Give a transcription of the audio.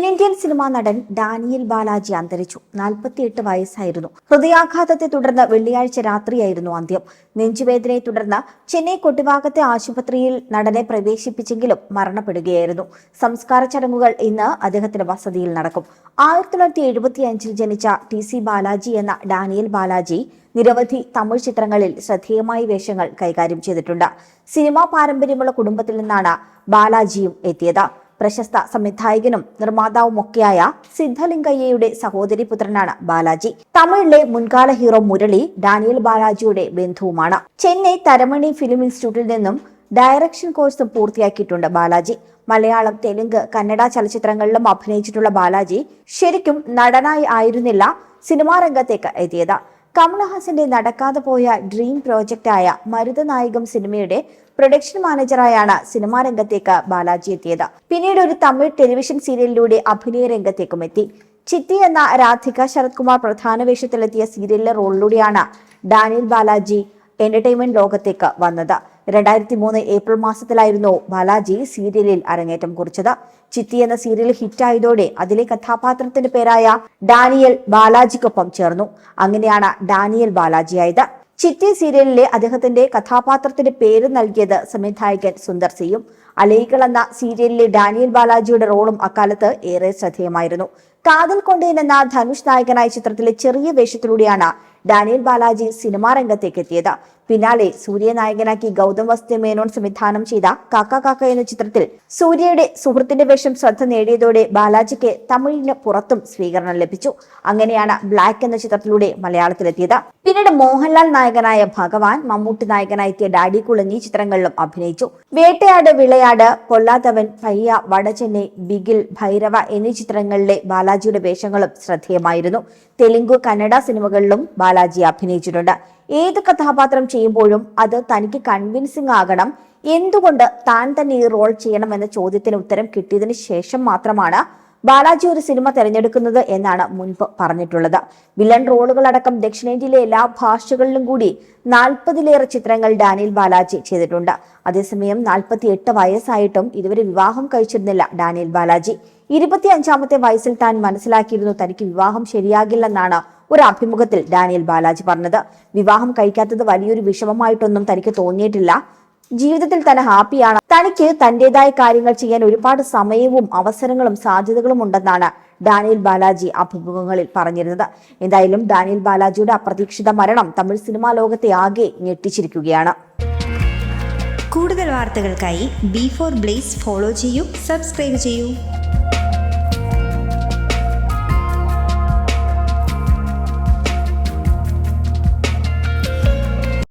തെന്നിന്ത്യൻ സിനിമാ നടൻ ഡാനിയൽ ബാലാജി അന്തരിച്ചു. നാൽപ്പത്തിയെട്ട് വയസ്സായിരുന്നു. ഹൃദയാഘാതത്തെ തുടർന്ന് വെള്ളിയാഴ്ച രാത്രിയായിരുന്നു അന്ത്യം. നെഞ്ചുവേദനയെ തുടർന്ന് ചെന്നൈ കൊട്ടിവാകത്തെ ആശുപത്രിയിൽ നടനെ പ്രവേശിപ്പിച്ചെങ്കിലും മരണപ്പെടുകയായിരുന്നു. സംസ്കാര ചടങ്ങുകൾ ഇന്ന് അദ്ദേഹത്തിന്റെ വസതിയിൽ നടക്കും. ആയിരത്തി തൊള്ളായിരത്തി എഴുപത്തി അഞ്ചിൽ ജനിച്ച ടി സി ബാലാജി എന്ന ഡാനിയൽ ബാലാജി നിരവധി തമിഴ് ചിത്രങ്ങളിൽ ശ്രദ്ധേയമായ വേഷങ്ങൾ കൈകാര്യം ചെയ്തിട്ടുണ്ട്. സിനിമാ പാരമ്പര്യമുള്ള കുടുംബത്തിൽ നിന്നാണ് ബാലാജിയും എത്തിയത്. പ്രശസ്ത സംവിധായകനും നിർമ്മാതാവുമൊക്കെയായ സിദ്ധലിംഗയ്യയുടെ സഹോദരി പുത്രനാണ് ബാലാജി. തമിഴിലെ മുൻകാല ഹീറോ മുരളി ഡാനിയൽ ബാലാജിയുടെ ബന്ധുവുമാണ്. ചെന്നൈ തരമണി ഫിലിം ഇൻസ്റ്റിറ്റ്യൂട്ടിൽ നിന്നും ഡയറക്ഷൻ കോഴ്സ് പൂർത്തിയാക്കിയിട്ടുണ്ട് ബാലാജി. മലയാളം തെലുങ്ക് കന്നഡ ചലച്ചിത്രങ്ങളിലും അഭിനയിച്ചിട്ടുള്ള ബാലാജി ശരിക്കും നടനായി ആയിരുന്നില്ല സിനിമാ രംഗത്തേക്ക് എത്തിയത്. കമലഹാസന്റെ നടക്കാതെ പോയ ഡ്രീം പ്രോജക്റ്റായ മരുതനായകം സിനിമയുടെ പ്രൊഡക്ഷൻ മാനേജറായാണ് സിനിമാ രംഗത്തേക്ക് ബാലാജി എത്തിയത്. പിന്നീട് ഒരു തമിഴ് ടെലിവിഷൻ സീരിയലിലൂടെ അഭിനയ രംഗത്തേക്കും എത്തി. ചിത്തി എന്ന രാധിക ശരത് കുമാർ പ്രധാന വേഷത്തിലെത്തിയ സീരിയലിലെ റോളിലൂടെയാണ് ഡാനിയൽ ബാലാജി എന്റർടൈൻമെന്റ് ലോകത്തേക്ക് വന്നത്. രണ്ടായിരത്തി മൂന്ന് ഏപ്രിൽ മാസത്തിലായിരുന്നു ബാലാജി സീരിയലിൽ അരങ്ങേറ്റം കുറിച്ചത്. ചിത്തി എന്ന സീരിയൽ ഹിറ്റായതോടെ അതിലെ കഥാപാത്രത്തിന്റെ പേരായ ഡാനിയൽ ബാലാജിക്കൊപ്പം ചേർന്നു. അങ്ങനെയാണ് ഡാനിയൽ ബാലാജി ആയത് ചിറ്റി സീരിയലിലെ അദ്ദേഹത്തിന്റെ കഥാപാത്രത്തിന്റെ പേര് നൽകിയത് സംവിധായകൻ സുന്ദർ സിയും. അലൈകൾ എന്ന സീരിയലിലെ ഡാനിയൽ ബാലാജിയുടെ റോളും അക്കാലത്ത് ഏറെ ശ്രദ്ധേയമായിരുന്നു. കാതൽ കൊണ്ടേൻ എന്ന ധനുഷ് നായകനായ ചിത്രത്തിലെ ചെറിയ വേഷത്തിലൂടെയാണ് ഡാനിയൽ ബാലാജി സിനിമാ രംഗത്തേക്ക് എത്തിയത് പിന്നാലെ സൂര്യ നായകനാക്കി ഗൗതം വസ്തു മേനോൻ സംവിധാനം ചെയ്ത കാക്ക കാക്ക എന്ന ചിത്രത്തിൽ സൂര്യയുടെ സുഹൃത്തിന്റെ വേഷം ശ്രദ്ധ നേടിയതോടെ ബാലാജിക്ക് തമിഴിന് പുറത്തും സ്വീകരണം ലഭിച്ചു. അങ്ങനെയാണ് ബ്ലാക്ക് എന്ന ചിത്രത്തിലൂടെ മലയാളത്തിലെത്തിയത്. പിന്നീട് മോഹൻലാൽ നായകനായ ഭഗവാൻ മമ്മൂട്ടി നായകനായെത്തിയ ഡാഡി കുളഞ്ഞി ചിത്രങ്ങളിലും അഭിനയിച്ചു. വേട്ടയാട് വിളയാട് പൊല്ലാത്തവൻ പയ്യ വടചെന്നൈ ബിഗിൽ ഭൈരവ എന്നീ ചിത്രങ്ങളിലെ ബാലാജിയുടെ വേഷങ്ങളും ശ്രദ്ധേയമായിരുന്നു. തെലുങ്ക് കന്നഡ സിനിമകളിലും ബാലാജി അഭിനയിച്ചിട്ടുണ്ട്. ഏത് കഥാപാത്രം ചെയ്യുമ്പോഴും അത് തനിക്ക് കൺവിൻസിംഗ് ആകണം. എന്തുകൊണ്ട് താൻ തന്നെ ഈ റോൾ ചെയ്യണം എന്ന ചോദ്യത്തിന് ഉത്തരം കിട്ടിയതിന് ശേഷം മാത്രമാണ് ബാലാജി ഒരു സിനിമ തിരഞ്ഞെടുക്കുന്നത് എന്നാണ് മുൻപ് പറഞ്ഞിട്ടുള്ളത്. വില്ലൻ റോളുകളടക്കം ദക്ഷിണേന്ത്യയിലെ എല്ലാ ഭാഷകളിലും കൂടി നാൽപ്പതിലേറെ ചിത്രങ്ങൾ ഡാനിയൽ ബാലാജി ചെയ്തിട്ടുണ്ട്. അതേസമയം നാൽപ്പത്തി എട്ട് വയസ്സായിട്ടും ഇതുവരെ വിവാഹം കഴിച്ചിരുന്നില്ല ഡാനിയൽ ബാലാജി. ഇരുപത്തി അഞ്ചാമത്തെ വയസ്സിൽ താൻ മനസ്സിലാക്കിയിരുന്നു തനിക്ക് വിവാഹം ശരിയാകില്ലെന്നാണ് ഒരു അഭിമുഖത്തിൽ ഡാനിയൽ ബാലാജി പറഞ്ഞത് വിവാഹം കഴിക്കാത്തത് വലിയൊരു വിഷമമായിട്ടൊന്നും തനിക്ക് തോന്നിയിട്ടില്ല. ജീവിതത്തിൽ തന്നെ ഹാപ്പിയാണ്. തനിക്ക് തന്റേതായ കാര്യങ്ങൾ ചെയ്യാൻ ഒരുപാട് സമയവും അവസരങ്ങളും സാധ്യതകളും ഉണ്ടെന്നാണ് ഡാനിയൽ ബാലാജി അഭിമുഖങ്ങളിൽ പറഞ്ഞിരുന്നത്. എന്തായാലും ഡാനിയൽ ബാലാജിയുടെ അപ്രതീക്ഷിത മരണം തമിഴ് സിനിമാ ലോകത്തെ ആകെ ഞെട്ടിച്ചിരിക്കുകയാണ്. കൂടുതൽ വാർത്തകൾക്കായി ബി ഫോർ ബ്ലേസ് ഫോളോ ചെയ്യൂ സബ്സ്ക്രൈബ് ചെയ്യൂ.